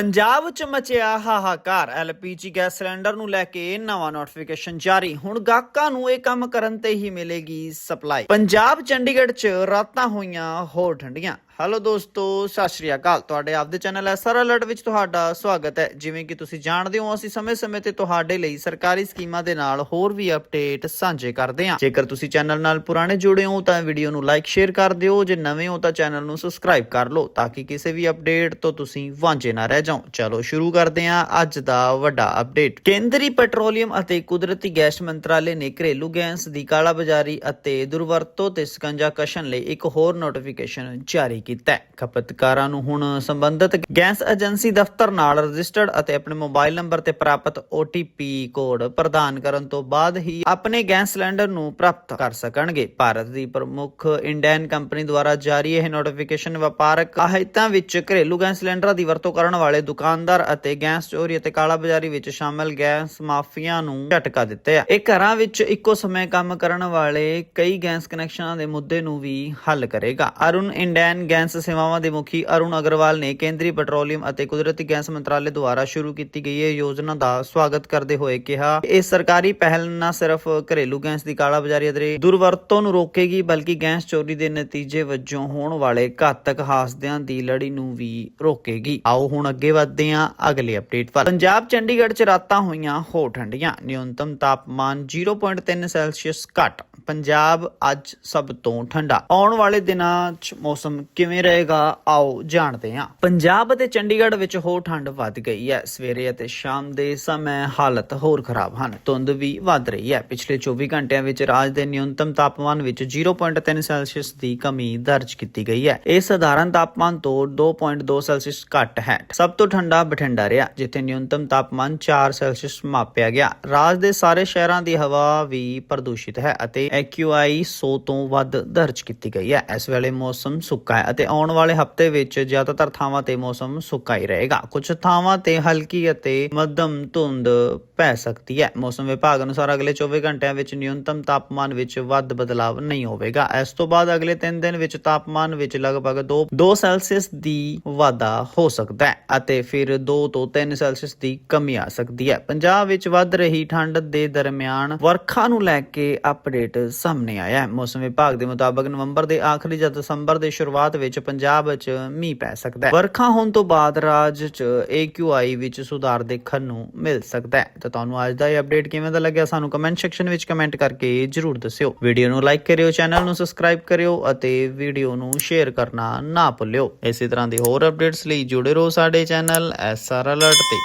ਪੰਜਾਬ 'ਚ ਮਚਿਆ ਹਾਹਾਕਾਰ। ਐਲਪੀਜੀ ਗੈਸ ਸਿਲੰਡਰ ਨੂੰ ਲੈ ਕੇ ਨਵਾਂ ਨੋਟੀਫਿਕੇਸ਼ਨ ਜਾਰੀ। ਹੁਣ ਗਾਹਕਾਂ ਨੂੰ ਇਹ ਕੰਮ ਕਰਨ ਤੇ ਹੀ ਮਿਲੇਗੀ ਸਪਲਾਈ ਪੰਜਾਬ ਚੰਡੀਗੜ੍ਹ 'ਚ ਰਾਤਾਂ ਹੋਈਆਂ ਹੋਰ ਠੰਡੀਆਂ। ਹੈਲੋ ਦੋਸਤੋ, ਸਤਿ ਸ਼੍ਰੀ ਅਕਾਲ। ਤੁਹਾਡੇ ਆਪਦੇ ਚੈਨਲ ਐਸਆਰ ਅਲਰਟ ਵਿੱਚ ਤੁਹਾਡਾ ਸਵਾਗਤ ਹੈ। ਜਿਵੇਂ ਕਿ ਤੁਸੀਂ ਜਾਣਦੇ ਹੋ, ਅਸੀਂ ਸਮੇਂ-ਸਮੇਂ ਤੇ ਤੁਹਾਡੇ ਲਈ ਸਰਕਾਰੀ ਸਕੀਮਾਂ ਦੇ ਨਾਲ ਹੋਰ ਵੀ ਅਪਡੇਟ ਸਾਂਝੇ ਕਰਦੇ ਹਾਂ। ਜੇਕਰ ਤੁਸੀਂ ਚੈਨਲ ਨਾਲ ਪੁਰਾਣੇ ਜੁੜੇ ਹੋ, ਤਾਂ ਵੀਡੀਓ ਨੂੰ ਲਾਈਕ ਸ਼ੇਅਰ ਕਰ ਦਿਓ। ਜੇ ਨਵੇਂ ਹੋ, ਤਾਂ ਚੈਨਲ ਨੂੰ ਸਬਸਕ੍ਰਾਈਬ ਕਰ ਲਓ, ਤਾਂ ਕਿ ਕਿਸੇ ਵੀ ਅਪਡੇਟ ਤੋਂ ਤੁਸੀਂ ਵਾਂਝੇ ਨਾ ਰਹਿ ਜਾਓ ਚਲੋ, ਸ਼ੁਰੂ ਕਰਦੇ ਹਾਂ ਅੱਜ ਦਾ ਵੱਡਾ ਅਪਡੇਟ ਕੇਂਦਰੀ ਪੈਟਰੋਲੀਅਮ ਅਤੇ ਕੁਦਰਤੀ ਗੈਸ ਮੰਤਰਾਲੇ ਨੇ ਘਰੇਲੂ ਗੈਸ ਦੀ ਕਾਲਾਬਾਜ਼ਾਰੀ ਅਤੇ ਦੁਰਵਰਤੋਂ ਤੇ ਸਕੰਜਾ ਕਸ਼ਨ ਲਈ ਇੱਕ ਹੋਰ ਨੋਟੀਫਿਕੇਸ਼ਨ ਜਾਰੀ ਕੀਤਾ ਹੈ। ਖਪਤਕਾਰਾਂ ਨੂੰ ਹੁਣ ਸੰਬੰਧਿਤ ਗੈਸ ਏਜੰਸੀ ਦਫ਼ਤਰ ਨਾਲ ਰਜਿਸਟਰਡ ਅਤੇ ਆਪਣੇ ਮੋਬਾਈਲ ਨੰਬਰ ਤੇ ਪ੍ਰਾਪਤ OTP ਕੋਡ ਪ੍ਰਦਾਨ ਕਰਨ ਤੋਂ ਬਾਅਦ ਹੀ ਆਪਣੇ ਗੈਸ ਸਿਲੰਡਰ ਨੂੰ ਪ੍ਰਾਪਤ ਕਰ ਸਕਣਗੇ। ਭਾਰਤ ਦੀ ਪ੍ਰਮੁੱਖ ਇੰਡੀਅਨ ਕੰਪਨੀ ਦੁਆਰਾ ਜਾਰੀ ਇਹ ਨੋਟੀਫਿਕੇਸ਼ਨ ਵਪਾਰਕ ਆਹਿਤਾਂ ਵਿੱਚ ਘਰੇਲੂ ਗੈਸ ਸਿਲੰਡਰਾਂ ਦੀ ਵਰਤੋਂ ਕਰਨ ਵਾਲੇ ਦੁਕਾਨਦਾਰ ਅਤੇ ਗੈਸ ਚੋਰੀ ਅਤੇ ਕਾਲਾਬਾਜ਼ਾਰੀ ਵਿੱਚ ਸ਼ਾਮਲ ਗੈਸ ਮਾਫੀਆ ਨੂੰ ਝਟਕਾ ਦਿੱਤਾ ਇਹ ਘਰਾਂ ਵਿੱਚ ਇੱਕੋ ਸਮੇਂ ਕੰਮ ਕਰਨ ਵਾਲੇ ਕਈ ਗੈਸ ਕਨੈਕਸ਼ਨਾਂ ਦੇ ਮੁੱਦੇ ਨੂੰ ਵੀ ਹੱਲ ਕਰੇਗਾ। ਅਰੁਣ ਇੰਡੀਅਨ ਗੈਸ ਸੇਵਾਵਾਂ ਦੇ ਮੁਖੀ ਅਰੁਣ ਅਗਰਵਾਲ ਨੇ ਕੇਂਦਰੀ ਪੈਟਰੋਲੀਅਮ ਅਤੇ ਕੁਦਰਤੀ ਗੈਸ ਮੰਤਰਾਲੇ ਦੁਆਰਾ ਸ਼ੁਰੂ ਕੀਤੀ ਗਈ ਇਹ ਯੋਜਨਾ ਦਾ ਸਵਾਗਤ ਕਰਦੇ ਹੋਏ ਕਿਹਾ, ਇਹ ਸਰਕਾਰੀ ਪਹਿਲ ਨਾ ਸਿਰਫ ਘਰੇਲੂ ਗੈਸ ਦੀ ਕਾਲਾਬਾਜ਼ਾਰੀ ਅਤੇ ਦੁਰਵਰਤੋਂ ਨੂੰ ਰੋਕੇਗੀ, ਬਲਕਿ ਗੈਸ ਚੋਰੀ ਦੇ ਨਤੀਜੇ ਵਜੋਂ ਹੋਣ ਵਾਲੇ ਘਾਤਕ ਹਾਦਸਿਆਂ ਦੀ ਲੜੀ ਨੂੰ ਵੀ ਰੋਕੇਗੀ। ਆਓ ਹੁਣ ਅੱਗੇ ਵਧਦੇ ਹਾਂ, ਅਗਲੇ ਅਪਡੇਟ ਵੱਲ। ਪੰਜਾਬ, ਚੰਡੀਗੜ੍ਹ 'ਚ ਰਾਤਾਂ ਹੋਈਆਂ ਹੋ ਠੰਡੀਆਂ ਨਿਊਨਤਮ ਤਾਪਮਾਨ 0.3 ਸੈਲਸੀਅਸ ਘਟ। ਪੰਜਾਬ ਅੱਜ ਸਭ ਤੋਂ ਠੰਡਾ। ਆਉਣ ਵਾਲੇ ਦਿਨਾਂ 'ਚ ਮੌਸਮ ਕਿਵੇਂ ਰਹੇਗਾ, ਆਓ ਜਾਣਦੇ ਹਾਂ। ਪੰਜਾਬ ਅਤੇ ਚੰਡੀਗੜ੍ਹ ਵਿੱਚ ਹੋ ਠੰਡ ਵੱਧ ਗਈ ਹੈ। ਸਵੇਰੇ ਅਤੇ ਸ਼ਾਮ ਦੇ ਸਮੇਂ ਹਾਲਤ ਹੋਰ ਖਰਾਬ ਹਨ। ਧੁੰਦ ਵੀ ਵੱਧ ਰਹੀ ਹੈ। ਪਿਛਲੇ 24 ਘੰਟਿਆਂ ਵਿੱਚ ਰਾਜ ਦੇ ਨਿਊਨਤਮ ਤਾਪਮਾਨ ਵਿੱਚ 0.3 ਸੈਲਸੀਅਸ ਦੀ ਕਮੀ ਦਰਜ ਕੀਤੀ ਗਈ ਹੈ। ਇਹ ਸਧਾਰਨ ਤਾਪਮਾਨ ਤੋਂ 2.2 ਸੈਲਸੀਅਸ ਘੱਟ ਹੈ। ਸਭ ਸਭ ਤੋਂ ਠੰਡਾ ਬਠਿੰਡਾ ਰਿਹਾ, ਜਿੱਥੇ ਨਿਊਨਤਮ ਤਾਪਮਾਨ 4 ਸੈਲਸੀਅਸ ਮਾਪਿਆ ਗਿਆ। ਰਾਜ ਦੇ ਸਾਰੇ ਸ਼ਹਿਰਾਂ ਦੀ ਹਵਾ ਵੀ ਪ੍ਰਦੂਸ਼ਿਤ ਹੈ ਅਤੇ AQI 100 ਤੋਂ ਵੱਧ ਦਰਜ ਕੀਤੀ ਗਈ ਹੈ। ਇਸ ਵੇਲੇ ਮੌਸਮ ਸੁੱਕਾ ਹੈ ਅਤੇ ਆਉਣ ਵਾਲੇ ਹਫ਼ਤੇ ਵਿੱਚ ਜ਼ਿਆਦਾਤਰ ਥਾਵਾਂ ਤੇ ਮੌਸਮ ਸੁੱਕਾ ਹੀ ਰਹੇਗਾ। ਕੁਝ ਥਾਵਾਂ ਤੇ ਹਲਕੀ ਅਤੇ ਮੱਧਮ ਧੁੰਦ ਪੈ ਸਕਦੀ ਹੈ। ਮੌਸਮ ਵਿਭਾਗ ਅਨੁਸਾਰ ਅਗਲੇ 24 ਘੰਟਿਆਂ ਵਿੱਚ ਨਿਊਨਤਮ ਤਾਪਮਾਨ ਵਿੱਚ ਵੱਧ ਬਦਲਾਵ ਨਹੀਂ ਹੋਵੇਗਾ। ਇਸ ਤੋਂ ਬਾਅਦ ਅਗਲੇ 3 ਦਿਨ ਵਿੱਚ ਤਾਪਮਾਨ ਵਿੱਚ ਲਗਭਗ 2 2 ਸੈਲਸੀਅਸ ਦੀ ਵਾਧਾ ਹੋ ਸਕਦਾ ਹੈ ਅਤੇ ਫਿਰ 2 ਤੋਂ 3 ਸੈਲਸੀਅਸ ਦੀ ਕਮੀ ਆ ਸਕਦੀ ਹੈ। ਪੰਜਾਬ ਵਿੱਚ ਵੱਧ ਰਹੀ ਠੰਡ ਦੇ ਦਰਮਿਆਨ ਵਰਖਾ ਨੂੰ ਲੈ ਕੇ ਅਪਡੇਟ ਸਾਹਮਣੇ ਆਇਆ ਹੈ। ਮੌਸਮ ਵਿਭਾਗ ਦੇ ਮੁਤਾਬਕ ਨਵੰਬਰ ਦੇ ਆਖਰੀ ਜਾਂ ਦਸੰਬਰ ਦੇ ਸ਼ੁਰੂਆਤ ਵਿੱਚ ਪੰਜਾਬ ਵਿੱਚ ਮੀਂਹ ਪੈ ਸਕਦਾ ਹੈ। ਵਰਖਾ ਹੋਣ ਤੋਂ ਬਾਅਦ ਰਾਜ 'ਚ AQI ਵਿੱਚ ਸੁਧਾਰ ਦੇਖਣ ਨੂੰ ਮਿਲ ਸਕਦਾ ਹੈ। ਤਾਂ ਤੁਹਾਨੂੰ ਅੱਜ ਦਾ ਇਹ ਅਪਡੇਟ ਕਿਵੇਂ ਦਾ ਲੱਗਿਆ ਸਾਨੂੰ ਕਮੈਂਟ ਸੈਕਸ਼ਨ ਵਿੱਚ ਕਮੈਂਟ ਕਰਕੇ ਜਰੂਰ ਦੱਸਿਓ। ਵੀਡੀਓ ਨੂੰ ਲਾਈਕ ਕਰਿਓ, ਚੈਨਲ ਨੂੰ ਸਬਸਕ੍ਰਾਈਬ ਕਰਿਓ ਅਤੇ ਵੀਡੀਓ ਨੂੰ ਸ਼ੇਅਰ ਕਰਨਾ ਨਾ ਭੁੱਲਿਓ। ਇਸੇ ਤਰ੍ਹਾਂ ਦੇ ਹੋਰ ਅਪਡੇਟਸ ਲਈ ਜੁੜੇ ਰਹੋ ਸਾਡੇ ਚੈਨਲ ਐਸਆਰ ਅਲਰਟ ਤੇ